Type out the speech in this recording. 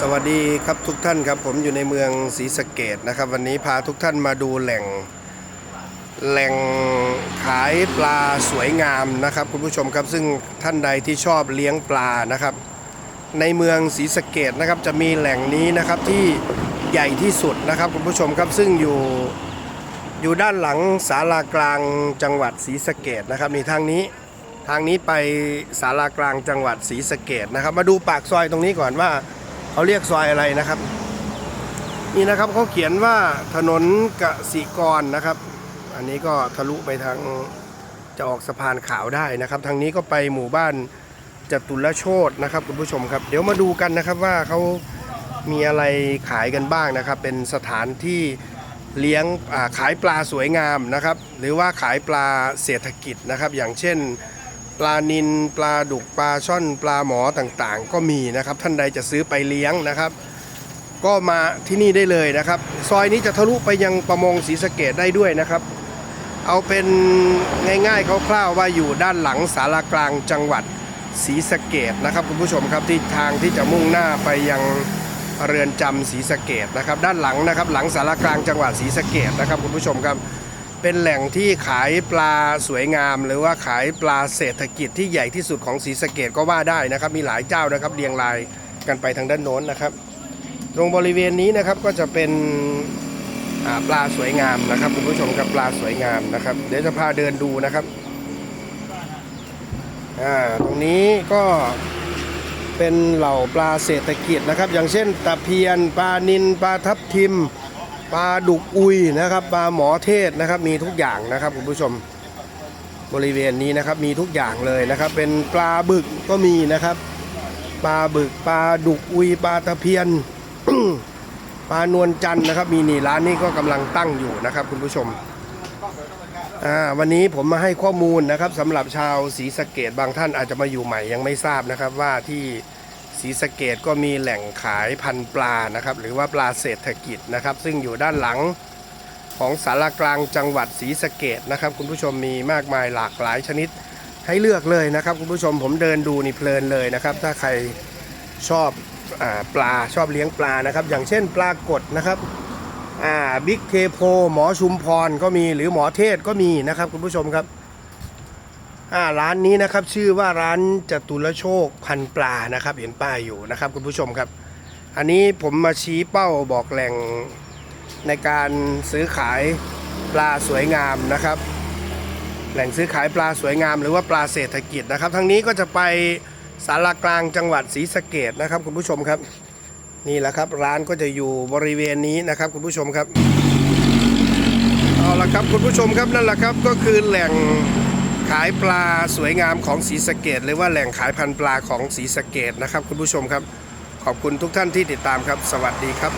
สวัสดีครับทุกท่านครับผมอยู่ในเมืองศรีสะเกดนะครับ วันนี้พาทุกท่านมาดูแหล่งแหล่งขายปลาสวยงามนะครับ คุณผู้ชมครับซึ่งท่านใดที่ชอบเลี้ยงปลานะครับ ในเมืองศรีสะเกดนะครับจะมีแหล่งนี้นะครับที่ใหญ่ที่สุดนะครับ คุณผู้ชมครับซึ่งอยู่อยู่ด้านหลังศาลากลางจังหวัดศรีสะเกดนะครับนี่ทางนี้ทางนี้ไปศาลากลางจังหวัดศรีสะเกดนะครับ มาดูปากซอยตรงนี้ก่อนว่า เขาเรียกซอยอะไรนะครับ นี่นะครับเขาเขียนว่าถนนกสิกรนะครับ อันนี้ก็ทะลุไปทางจะออกสะพานขาวได้นะครับ ทางนี้ก็ไปหมู่บ้านจตุรโชตนะครับคุณผู้ชมครับ เดี๋ยวมาดูกันนะครับว่าเขามีอะไรขายกันบ้างนะครับ เป็นสถานที่เลี้ยงขายปลาสวยงามนะครับ หรือว่าขายปลาเศรษฐกิจนะครับ อย่างเช่น ลานินปลาดุกปลาช่อนปลาหมอต่างๆ ก็มีนะครับ ท่านใดจะซื้อไปเลี้ยงนะครับ ก็มาที่นี่ได้เลยนะครับ ซอยนี้จะทะลุไปยังประมงศรีสะเกดได้ด้วยนะครับ เอาเป็นง่ายๆคร่าวๆว่าอยู่ด้านหลังสารากลางจังหวัดศรีสะเกดนะครับคุณผู้ชมครับที่ทางที่จะมุ่งหน้าไปยังเรือนจำศรีสะเกดนะครับ ด้านหลังนะครับ หลังสารากลางจังหวัดศรีสะเกดนะครับคุณผู้ชมครับ เป็นแหล่งที่ขายปลาสวยงาม หรือว่าขายปลาเศรษฐกิจที่ใหญ่ที่สุดของศรีสะเกดก็ว่าได้นะครับ มีหลายเจ้านะครับเรียงรายกันไปทางด้านโน้นนะครับ ตรงบริเวณนี้นะครับก็จะเป็นปลาสวยงามนะครับคุณผู้ชมครับปลาสวยงามนะครับ เดี๋ยวจะพาเดินดูนะครับอ่าตรงนี้ก็เป็นเหล่าปลาเศรษฐกิจนะครับ อย่างเช่นตะเพียนปลานินปลาทับทิม ปลาดุกอุยนะครับปลาหมอเทศนะครับมีทุกอย่างนะครับคุณผู้ชมบริเวณนี้นะครับมีทุกอย่างเลยนะครับ เป็นปลาบึกก็มีนะครับ ปลาบึกปลาดุกอุยปลาตะเพียนปลานวลจันนะครับ มีนี่ร้านนี้ก็กำลังตั้งอยู่นะครับ คุณผู้ชมวันนี้ผมมาให้ข้อมูลนะครับสำหรับชาวศรีสะเกดบางท่านอาจจะมาอยู่ใหม่ยังไม่ทราบนะครับว่าที่ ศรีสะเกดก็มีแหล่งขายพันปลานะครับ หรือว่าปลาเศรษฐกิจนะครับ ซึ่งอยู่ด้านหลังของสารกลางจังหวัดศรีสะเกดนะครับ คุณผู้ชมมีมากมายหลากหลายชนิดให้เลือกเลยนะครับ คุณผู้ชมผมเดินดูนี่เพลินเลยนะครับ ถ้าใครชอบอปลาชอบเลี้ยงปลานะครับ อย่างเช่นปลากดนะครับบิ๊กเทโพหมอชุมพรก็มีหรือหมอเทศก็มีนะครับ คุณผู้ชมครับ อ่าร้านนี้นะครับชื่อว่าร้านจตุรโชคพันปลานะครับ เห็นป้ายอยู่นะครับคุณผู้ชมครับ อันนี้ผมมาชี้เป้าบอกแหล่งในการซื้อขายปลาสวยงามนะครับ แหล่งซื้อขายปลาสวยงาม หรือว่าปลาเศรษฐกิจนะครับทางนี้ก็จะไปสารากลางจังหวัดศรีสะเกดนะครับ คุณผู้ชมครับ นี่แหละครับร้านก็จะอยู่บริเวณนี้นะครับ คุณผู้ชมครับเอาละครับคุณผู้ชมครับนั่นแหละครับก็คือแหล่ง ขายปลาสวยงามของศรีสะเกดหรือว่าแหล่งขายพันธุ์ปลาของศรีสะเกดนะครับ คุณผู้ชมครับ ขอบคุณทุกท่านที่ติดตามครับ สวัสดีครับ